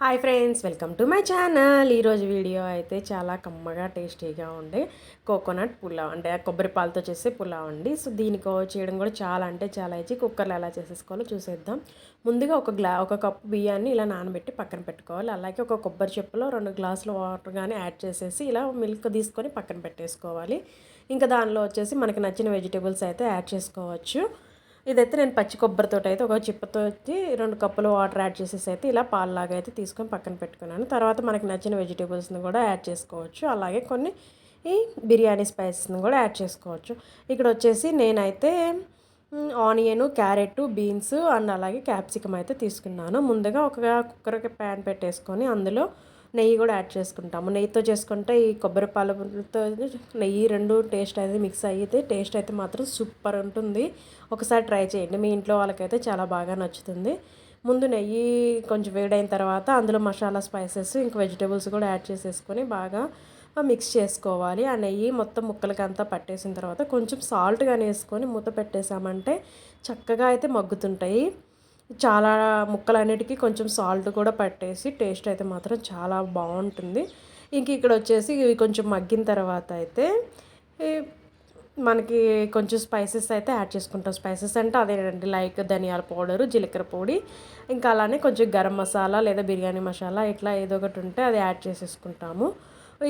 Hi friends welcome to my channel. ఈరోజు video అయితే చాలా కమ్మగా టేస్టీగా ఉండే కోకోనట్ పులావ్ అంటే కొబ్బరి పాలతో చేసే పులావ్ అండి. సో దీనికి చేయడం కూడా చాలా అంటే చాలా ఇచ్చి కుక్కర్లో ఎలా చేసేసుకోవాలో చూసేద్దాం. ముందుగా ఒక గ్లా ఒక కప్పు బియ్యాన్ని ఇలా నానబెట్టి పక్కన పెట్టుకోవాలి. అలాగే ఒక కొబ్బరి చెప్పులో రెండు గ్లాసులు వాటర్ కానీ యాడ్ చేసేసి ఇలా మిల్క్ తీసుకొని పక్కన పెట్టేసుకోవాలి. ఇంకా దానిలో వచ్చేసి మనకి నచ్చిన వెజిటేబుల్స్ అయితే యాడ్ చేసుకోవచ్చు. ఇదైతే నేను పచ్చి కొబ్బరితో అయితే ఒక చిప్పతో వచ్చి రెండు కప్పులు వాటర్ యాడ్ చేసేసి అయితే ఇలా పాలలాగా అయితే తీసుకొని పక్కన పెట్టుకున్నాను. తర్వాత మనకి నచ్చిన వెజిటేబుల్స్ని కూడా యాడ్ చేసుకోవచ్చు. అలాగే కొన్ని ఈ బిర్యానీ స్పైసెస్ని కూడా యాడ్ చేసుకోవచ్చు. ఇక్కడ వచ్చేసి నేనైతే ఆనియన్ క్యారెట్ బీన్స్ అండ్ అలాగే క్యాప్సికమ్ అయితే తీసుకున్నాను. ముందుగా ఒక కుక్కర్కి ప్యాన్ పెట్టేసుకొని అందులో నెయ్యి కూడా యాడ్ చేసుకుంటాము. నెయ్యితో చేసుకుంటే ఈ కొబ్బరి పాలతో నెయ్యి రెండు టేస్ట్ అయితే మిక్స్ అయితే టేస్ట్ అయితే మాత్రం సూపర్ ఉంటుంది. ఒకసారి ట్రై చేయండి. మీ ఇంట్లో వాళ్ళకైతే చాలా బాగా నచ్చుతుంది. ముందు నెయ్యి కొంచెం వేడైన తర్వాత అందులో మసాలా స్పైసెస్ ఇంకా వెజిటేబుల్స్ కూడా యాడ్ చేసేసుకొని బాగా మిక్స్ చేసుకోవాలి. ఆ నెయ్యి మొత్తం ముక్కలకి అంతా పట్టేసిన తర్వాత కొంచెం సాల్ట్ కానీ వేసుకొని మూత పెట్టేసామంటే చక్కగా అయితే మగ్గుతుంటాయి. చాలా ముక్కలన్నిటికీ కొంచెం సాల్ట్ కూడా పట్టేసి టేస్ట్ అయితే మాత్రం చాలా బాగుంటుంది. ఇంక ఇక్కడ వచ్చేసి ఇవి కొంచెం మగ్గిన తర్వాత అయితే మనకి కొంచెం స్పైసెస్ అయితే యాడ్ చేసుకుంటాం. స్పైసెస్ అంటే అదేనండి లైక్ ధనియాల పౌడరు జీలకర్ర పొడి ఇంకా అలానే కొంచెం గరం మసాలా లేదా బిర్యానీ మసాలా ఇట్లా ఏదో ఒకటి ఉంటే అది యాడ్ చేసేసుకుంటాము.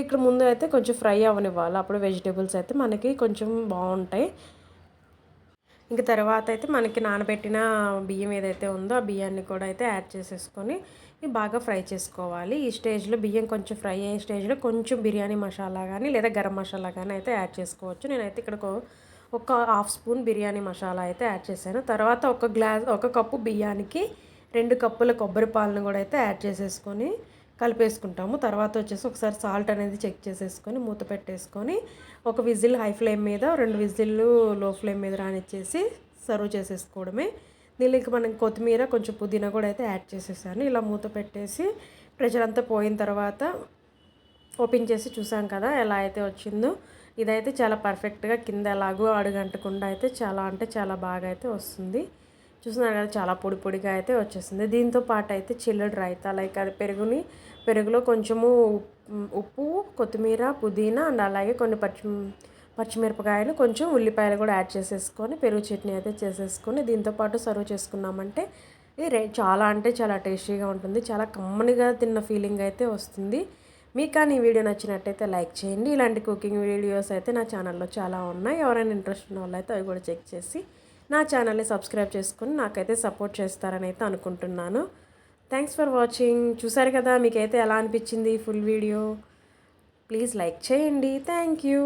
ఇక్కడ ముందు అయితే కొంచెం ఫ్రై అవ్వనివ్వాలి అప్పుడు వెజిటేబుల్స్ అయితే మనకి కొంచెం బాగుంటాయి. ఇంక తర్వాత అయితే మనకి నానబెట్టిన బియ్యం ఏదైతే ఉందో ఆ బియ్యాన్ని కూడా అయితే యాడ్ చేసేసుకొని బాగా ఫ్రై చేసుకోవాలి. ఈ స్టేజ్లో బియ్యం కొంచెం ఫ్రై అయ్యే స్టేజ్లో కొంచెం బిర్యానీ మసాలా కానీ లేదా గరం మసాలా కానీ అయితే యాడ్ చేసుకోవచ్చు. నేనైతే ఇక్కడ ఒక హాఫ్ స్పూన్ బిర్యానీ మసాలా అయితే యాడ్ చేశాను. తర్వాత ఒక గ్లాస్ ఒక కప్పు బియ్యానికి రెండు కప్పుల కొబ్బరి పాలను కూడా అయితే యాడ్ చేసేసుకొని కలిపేసుకుంటాము. తర్వాత వచ్చేసి ఒకసారి సాల్ట్ అనేది చెక్ చేసేసుకొని మూత పెట్టేసుకొని ఒక విజిల్ హై ఫ్లేమ్ మీద రెండు విజిల్లు లో ఫ్లేమ్ మీద రానిచ్చేసి సర్వ్ చేసేసుకోవడమే. దీనికి మనం కొత్తిమీర కొంచెం పుదీనా కూడా అయితే యాడ్ చేసేసాను. ఇలా మూత పెట్టేసి ప్రెషర్ అంతా పోయిన తర్వాత ఓపెన్ చేసి చూసాం కదా ఎలా అయితే వచ్చిందో. ఇదైతే చాలా పర్ఫెక్ట్గా కింద ఎలాగో అడుగంటకుండా అయితే చాలా అంటే చాలా బాగా అయితే వస్తుంది. చూస్తున్నారు కదా చాలా పొడి పొడిగా అయితే వచ్చేస్తుంది. దీంతో పాటు అయితే చిల్లడి రైతా లైక్ అది పెరుగుని పెరుగులో కొంచెము ఉప్పు కొత్తిమీర పుదీనా అండ్ అలాగే కొన్ని పచ్చి పచ్చిమిరపకాయలు కొంచెం ఉల్లిపాయలు కూడా యాడ్ చేసేసుకొని పెరుగు చట్నీ అయితే చేసేసుకొని దీంతోపాటు సర్వ్ చేసుకున్నామంటే ఇది చాలా అంటే చాలా టేస్టీగా ఉంటుంది. చాలా కమ్మనిగా తిన్న ఫీలింగ్ అయితే వస్తుంది. మీకు కానీ ఈ వీడియో నచ్చినట్టయితే లైక్ చేయండి. ఇలాంటి కుకింగ్ వీడియోస్ అయితే నా ఛానల్లో చాలా ఉన్నాయి. ఎవరైనా ఇంట్రెస్ట్ ఉన్న వాళ్ళు అయితే అవి కూడా చెక్ చేసి నా ఛానల్ని సబ్స్క్రైబ్ చేసుకుని నాకైతే సపోర్ట్ చేస్తారని అయితే అనుకుంటున్నాను. థ్యాంక్స్ ఫర్ వాచింగ్ చూసారు కదా మీకైతే ఎలా అనిపించింది ఫుల్ వీడియో ప్లీజ్ లైక్ చేయండి. Thank you